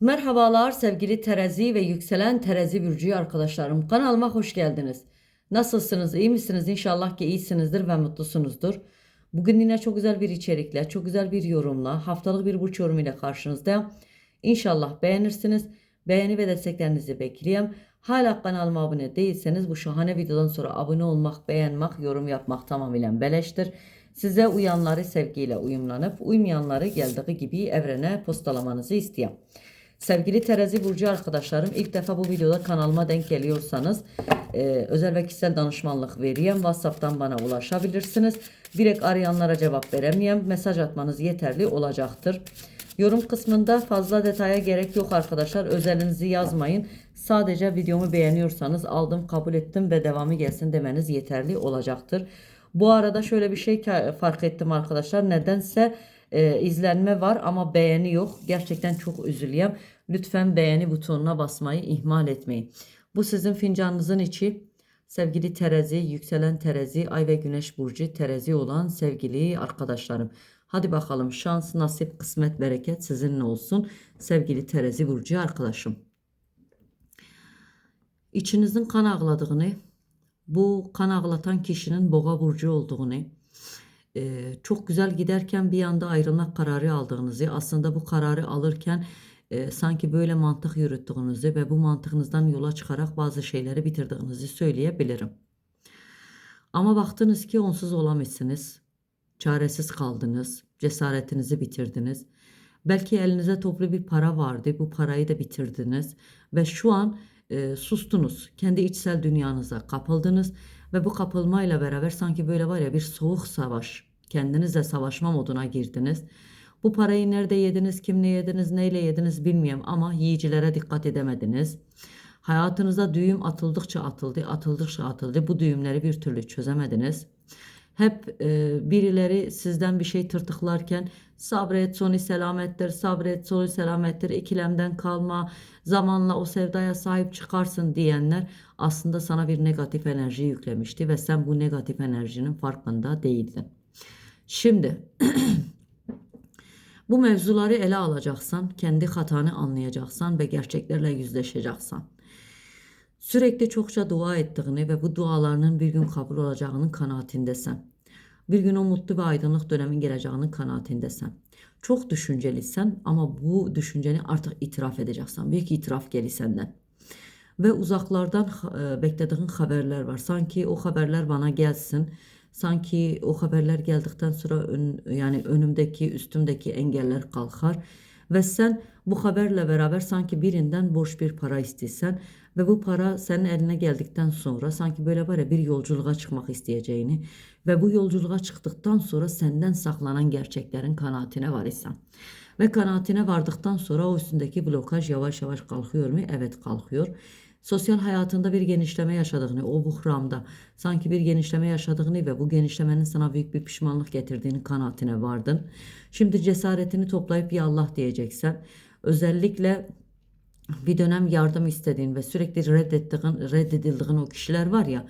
Merhabalar sevgili terazi ve yükselen terazi burcu arkadaşlarım. Kanalıma hoş geldiniz. Nasılsınız? iyi misiniz? İnşallah ki iyisinizdir ve mutlusunuzdur. Bugün yine çok güzel bir içerikle, çok güzel bir yorumla, haftalık bir burç yorumuyla karşınızdayım. İnşallah beğenirsiniz. Beğeni ve desteklerinizi bekliyorum. Hala kanalıma abone değilseniz bu şahane videodan sonra abone olmak, beğenmek, yorum yapmak tamamıyla beleştir. Size uyanları sevgiyle uyumlanıp uymayanları geldiği gibi evrene postalamanızı istiyorum. Sevgili terazi burcu arkadaşlarım ilk defa bu videoda kanalıma denk geliyorsanız e, özel ve kişisel danışmanlık vereyim. Whatsapp'tan bana ulaşabilirsiniz. Direkt arayanlara cevap veremeyem. Mesaj atmanız yeterli olacaktır. Yorum kısmında fazla detaya gerek yok arkadaşlar. Özelinizi yazmayın. Sadece videomu beğeniyorsanız aldım, kabul ettim ve devamı gelsin demeniz yeterli olacaktır. Bu arada şöyle bir şey fark ettim arkadaşlar. Nedense e, izlenme var ama beğeni yok. Gerçekten çok üzülüyorum. Lütfen beğeni butonuna basmayı ihmal etmeyin. Bu sizin fincanınızın içi. Sevgili terazi, yükselen terazi, ay ve güneş burcu terazi olan sevgili arkadaşlarım. Hadi bakalım şans, nasip, kısmet, bereket sizinle olsun. Sevgili terazi burcu arkadaşım. İçinizin kan ağladığını, bu kan ağlatan kişinin boğa burcu olduğunu, çok güzel giderken bir anda ayrılmak kararı aldığınızı, aslında bu kararı alırken e, sanki böyle mantık yürüttüğünüzü ve bu mantığınızdan yola çıkarak bazı şeyleri bitirdiğinizi söyleyebilirim. Ama baktınız ki onsuz olamazsınız. Çaresiz kaldınız. Cesaretinizi bitirdiniz. Belki elinize toplu bir para vardı. Bu parayı da bitirdiniz. Ve şu an e, sustunuz. Kendi içsel dünyanıza kapıldınız. Ve bu kapılmayla beraber sanki böyle var ya bir soğuk savaş. Kendinizle savaşma moduna girdiniz. Bu parayı nerede yediniz, kimle yediniz, neyle yediniz bilmiyorum ama yiyicilere dikkat edemediniz. Hayatınıza düğüm atıldıkça atıldı, atıldıkça atıldı. Bu düğümleri bir türlü çözemediniz. Hep e, birileri sizden bir şey tırtıklarken sabret sonu selamettir, sabret sonu selamettir, ikilemden kalma, zamanla o sevdaya sahip çıkarsın diyenler aslında sana bir negatif enerji yüklemişti ve sen bu negatif enerjinin farkında değildin. Şimdi bu mevzuları ele alacaksan, kendi hatanı anlayacaksan ve gerçeklerle yüzleşeceksen. Sürekli çokça dua ettiğini ve bu dualarının bir gün kabul olacağının kanaatindesen. Bir gün o mutlu ve aydınlık dönemin geleceğinin kanaatindesen. Çok düşüncelisən ama bu düşünceni artık itiraf edeceksen. Büyük itiraf geli senden. Ve uzaklardan e, beklediğin haberler var. Sanki o haberler bana gelsin. Sanki o haberler geldikten sonra ön, yani önümdeki, üstümdeki engeller kalkar. Ve sen bu haberle beraber sanki birinden borç bir para istesen ve bu para senin eline geldikten sonra sanki böyle var ya bir yolculuğa çıkmak isteyeceğini ve bu yolculuğa çıktıktan sonra senden saklanan gerçeklerin kanaatine var isen. Ve kanaatine vardıktan sonra o üstündeki blokaj yavaş yavaş kalkıyor mu? Evet kalkıyor. Sosyal hayatında bir genişleme yaşadığını, o buhramda sanki bir genişleme yaşadığını ve bu genişlemenin sana büyük bir pişmanlık getirdiğini kanaatine vardın. Şimdi cesaretini toplayıp ya Allah diyeceksen. Özellikle bir dönem yardım istediğin ve sürekli reddettiğin, reddedildiğin o kişiler var ya.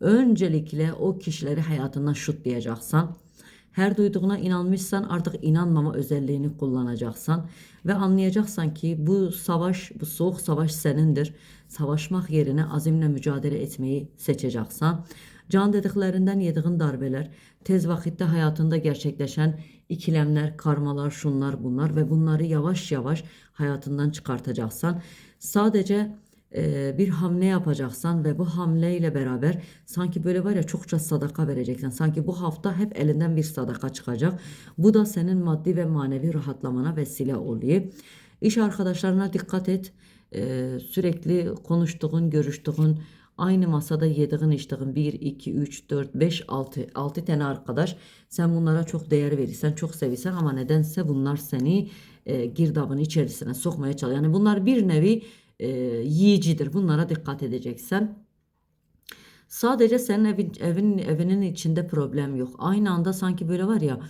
Öncelikle o kişileri hayatından şutlayacaksan. Her duyduğuna inanmışsan artık inanmama özelliğini kullanacaksan ve anlayacaksan ki bu savaş, bu soğuk savaş senindir. Savaşmak yerine azimle mücadele etmeyi seçeceksen. Can dediklerinden yediğin darbeler, tez vakitte hayatında gerçekleşen ikilemler, karmalar, şunlar bunlar ve bunları yavaş yavaş hayatından çıkartacaksan. Bir hamle yapacaksan ve bu hamleyle beraber sanki böyle var ya çokça sadaka vereceksin. Sanki bu hafta hep elinden bir sadaka çıkacak. Bu da senin maddi ve manevi rahatlamana vesile oluyor. İş arkadaşlarına dikkat et. Sürekli konuştuğun, görüştüğün, aynı masada yediğin içtiğin 1, 2, 3, 4, 5, 6, 6 tane arkadaş. Sen bunlara çok değer verirsen, çok sevirsen ama nedense bunlar seni e, girdabın içerisine sokmaya çalışıyor. Yani bunlar bir nevi e, yiyicidir. Bunlara dikkat edeceksen. Sadece senin evin, evin evinin içinde problem yok. Aynı anda sanki böyle var ya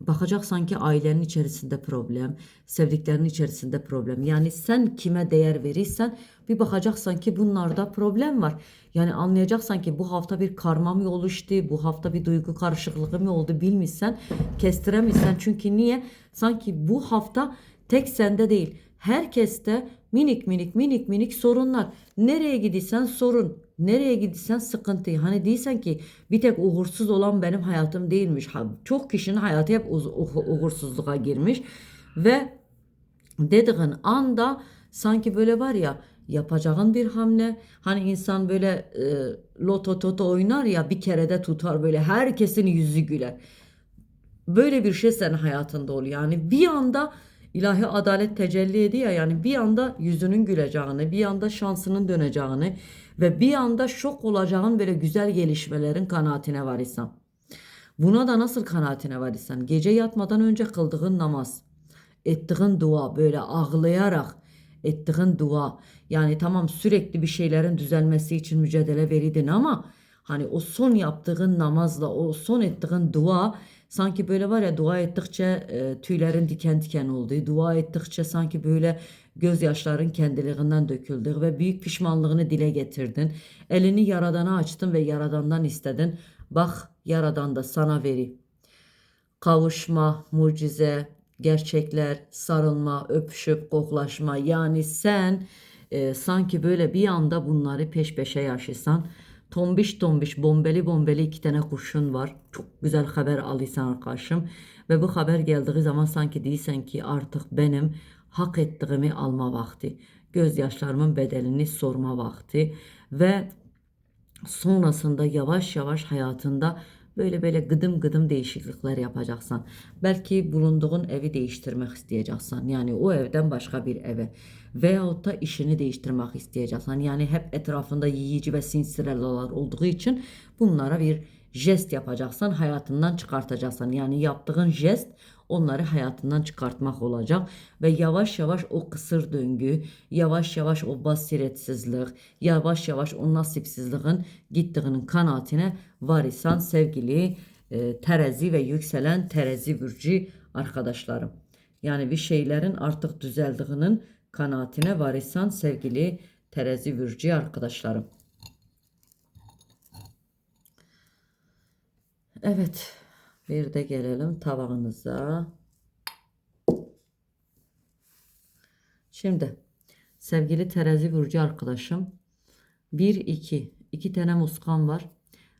bakacak sanki ailenin içerisinde problem, sevdiklerinin içerisinde problem. Yani sen kime değer verirsen bir bakacaksan ki bunlarda problem var. Yani anlayacaksan ki bu hafta bir karma mı oluştu, bu hafta bir duygu karışıklığı mı oldu bilmişsen, kestiremezsen. Çünkü niye? Sanki bu hafta tek sende değil Herkeste minik minik minik minik sorunlar. Nereye gidiysen sorun. Nereye gidiysen sıkıntı. Hani değilsen ki bir tek uğursuz olan benim hayatım değilmiş. Çok kişinin hayatı hep uz- uğ- uğursuzluğa girmiş. Ve dediğin anda sanki böyle var ya yapacağın bir hamle hani insan böyle e, loto toto oynar ya bir kerede tutar böyle herkesin yüzü güler. Böyle bir şey senin hayatında oluyor. Yani bir anda ilahi adalet tecelli ediyor. Yani bir anda yüzünün güleceğini, bir anda şansının döneceğini ve bir anda şok olacağın böyle güzel gelişmelerin kanaatine var isen. Buna da nasıl kanaatine var isen? Gece yatmadan önce kıldığın namaz, ettiğin dua böyle ağlayarak ettiğin dua. Yani tamam sürekli bir şeylerin düzelmesi için mücadele veridin ama hani o son yaptığın namazla o son ettiğin dua sanki böyle var ya dua ettikçe e, tüylerin diken diken olduğu, dua ettikçe sanki böyle gözyaşların kendiliğinden döküldü ve büyük pişmanlığını dile getirdin. Elini yaradana açtın ve yaradandan istedin. Bak yaradan da sana veri kavuşma, mucize, gerçekler, sarılma, öpüşüp koklaşma. Yani sen e, sanki böyle bir anda bunları peş peşe yaşasan. Tombiş tombiş, bombeli bombeli iki tane kuşun var. Çok güzel haber alıysan arkadaşım. Ve bu haber geldiği zaman sanki değilsen ki artık benim hak ettiğimi alma vakti. Gözyaşlarımın bedelini sorma vakti. Ve sonrasında yavaş yavaş hayatında böyle böyle gıdım gıdım değişiklikler yapacaksan. Belki bulunduğun evi değiştirmek isteyeceksen. Yani o evden başka bir eve. Veyahut da işini değiştirmek isteyeceksen. Yani hep etrafında yiyici ve sinsirelalar olduğu için bunlara bir jest yapacaksan hayatından çıkartacaksan. Yani yaptığın jest onları hayatından çıkartmak olacak ve yavaş yavaş o kısır döngü, yavaş yavaş o basiretsizlik, yavaş yavaş o nasipsizliğin gittiğinin kanaatine var isen sevgili e, terezi ve yükselen terezi burcu arkadaşlarım. Yani bir şeylerin artık düzeldiğinin kanaatine var isen sevgili terezi burcu arkadaşlarım. Evet. Bir de gelelim tabağınıza. Şimdi sevgili terazi burcu arkadaşım 1 2 iki tane muskan var.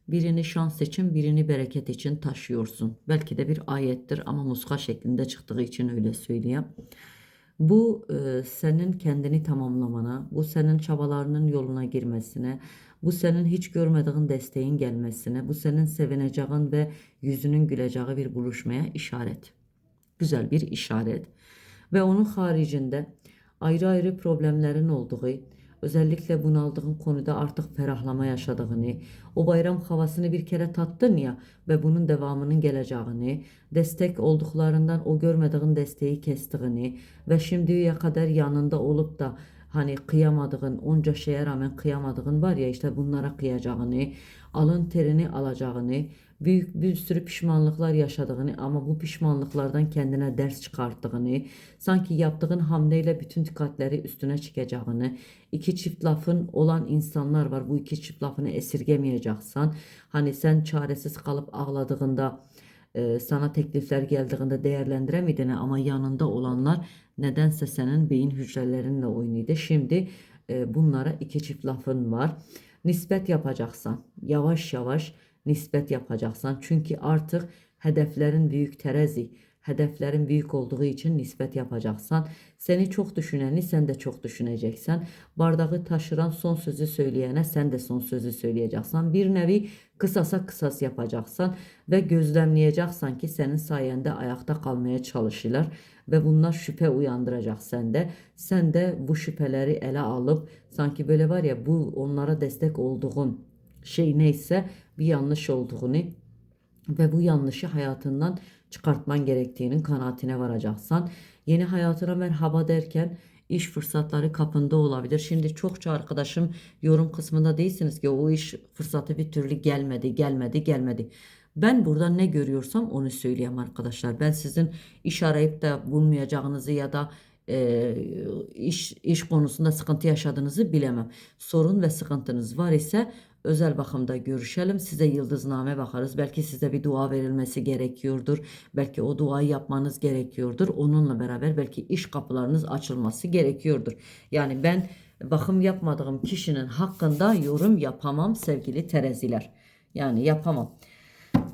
Birini şans için, birini bereket için taşıyorsun. Belki de bir ayettir ama muska şeklinde çıktığı için öyle söyleyeyim. Bu e, senin kendini tamamlamana, bu senin çabalarının yoluna girmesine, bu senin hiç görmediğin desteğin gelmesine, bu senin sevineceğin ve yüzünün güleceği bir buluşmaya işaret. Güzel bir işaret. Ve onun haricinde ayrı ayrı problemlerin olduğu, özellikle bunaldığın konuda artık ferahlama yaşadığını, o bayram havasını bir kere tattın ya ve bunun devamının geleceğini, destek olduklarından o görmediğin desteği kestiğini ve şimdiye kadar yanında olup da hani kıyamadığın, onca şeye rağmen kıyamadığın var ya işte bunlara kıyacağını, alın terini alacağını, büyük bir sürü pişmanlıklar yaşadığını ama bu pişmanlıklardan kendine ders çıkarttığını, sanki yaptığın hamleyle bütün dikkatleri üstüne çıkacağını, iki çift lafın olan insanlar var. Bu iki çift lafını esirgemeyeceksen, hani sen çaresiz kalıp ağladığında e, sana teklifler geldiğinde değerlendiremediğini ama yanında olanlar nedense senin beyin hücrelerinle oynuyordu. Şimdi e, bunlara iki çift lafın var. Nispet yapacaksan yavaş yavaş nispet yapacaksan. Çünkü artık hedeflerin büyük terezi, hedeflerin büyük olduğu için nispet yapacaksan. Seni çok düşüneni sen de çok düşüneceksen. Bardağı taşıran son sözü söyleyene sen de son sözü söyleyeceksen. Bir nevi kısasa kısas yapacaksan ve gözlemleyeceksen ki senin sayende ayakta kalmaya çalışırlar ve bunlar şüphe uyandıracak sende. Sen de bu şüpheleri ele alıp sanki böyle var ya bu onlara destek olduğun şey neyse bir yanlış olduğunu ve bu yanlışı hayatından çıkartman gerektiğinin kanaatine varacaksan yeni hayatına merhaba derken iş fırsatları kapında olabilir. Şimdi çokça arkadaşım yorum kısmında değilsiniz ki o iş fırsatı bir türlü gelmedi, gelmedi, gelmedi. Ben burada ne görüyorsam onu söyleyeyim arkadaşlar. Ben sizin iş arayıp da bulmayacağınızı ya da e, iş, iş konusunda sıkıntı yaşadığınızı bilemem. Sorun ve sıkıntınız var ise özel bakımda görüşelim. Size yıldızname bakarız. Belki size bir dua verilmesi gerekiyordur. Belki o duayı yapmanız gerekiyordur. Onunla beraber belki iş kapılarınız açılması gerekiyordur. Yani ben bakım yapmadığım kişinin hakkında yorum yapamam sevgili tereziler. Yani yapamam.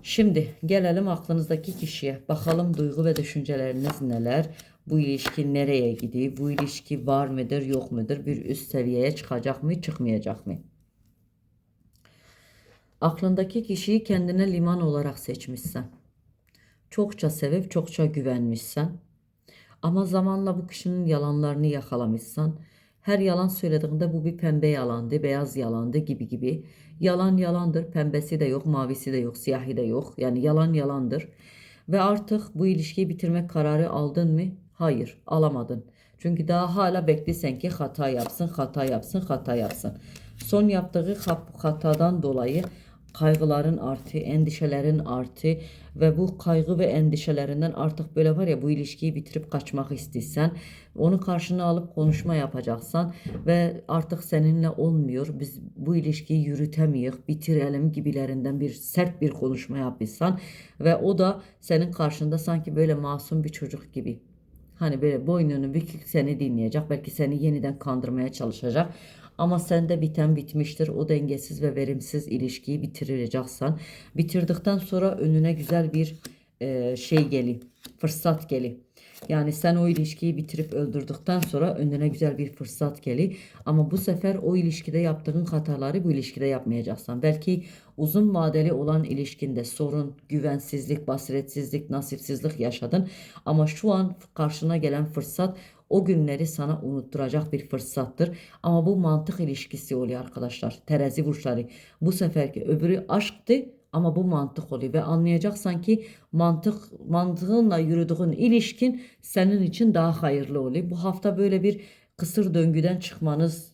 Şimdi gelelim aklınızdaki kişiye. Bakalım duygu ve düşünceleriniz neler? Bu ilişki nereye gidiyor? Bu ilişki var mıdır, yok mudur? Bir üst seviyeye çıkacak mı, çıkmayacak mı? Aklındaki kişiyi kendine liman olarak seçmişsen. Çokça sevip çokça güvenmişsen. Ama zamanla bu kişinin yalanlarını yakalamışsan. Her yalan söylediğinde bu bir pembe yalandı, beyaz yalandı gibi gibi. Yalan yalandır, pembesi de yok, mavisi de yok, siyahi de yok. Yani yalan yalandır. Ve artık bu ilişkiyi bitirmek kararı aldın mı? Hayır, alamadın. Çünkü daha hala bekliyorsun ki hata yapsın, hata yapsın, hata yapsın. Son yaptığı hatadan dolayı kaygıların arttı, endişelerin arttı ve bu kaygı ve endişelerinden artık böyle var ya bu ilişkiyi bitirip kaçmak istiyorsan, onu karşına alıp konuşma yapacaksan ve artık seninle olmuyor, biz bu ilişkiyi yürütemiyoruz, bitirelim gibilerinden bir sert bir konuşma yapıyorsan ve o da senin karşında sanki böyle masum bir çocuk gibi Hani böyle boynunu bükük seni dinleyecek. Belki seni yeniden kandırmaya çalışacak. Ama sende biten bitmiştir. O dengesiz ve verimsiz ilişkiyi bitireceksen. Bitirdikten sonra önüne güzel bir e, şey geli. Fırsat geli. Yani sen o ilişkiyi bitirip öldürdükten sonra önüne güzel bir fırsat geli. Ama bu sefer o ilişkide yaptığın hataları bu ilişkide yapmayacaksın. Belki uzun vadeli olan ilişkinde sorun, güvensizlik, basiretsizlik, nasipsizlik yaşadın. Ama şu an karşına gelen fırsat o günleri sana unutturacak bir fırsattır. Ama bu mantık ilişkisi oluyor arkadaşlar. Terazi burçları. Bu seferki öbürü aşktı ama bu mantık oluyor ve anlayacaksan ki mantık mantığınla yürüdüğün ilişkin senin için daha hayırlı oluyor. Bu hafta böyle bir kısır döngüden çıkmanız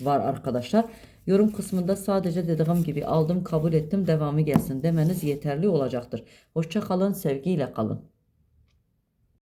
var arkadaşlar. Yorum kısmında sadece dediğim gibi aldım kabul ettim devamı gelsin demeniz yeterli olacaktır. Hoşça kalın sevgiyle kalın.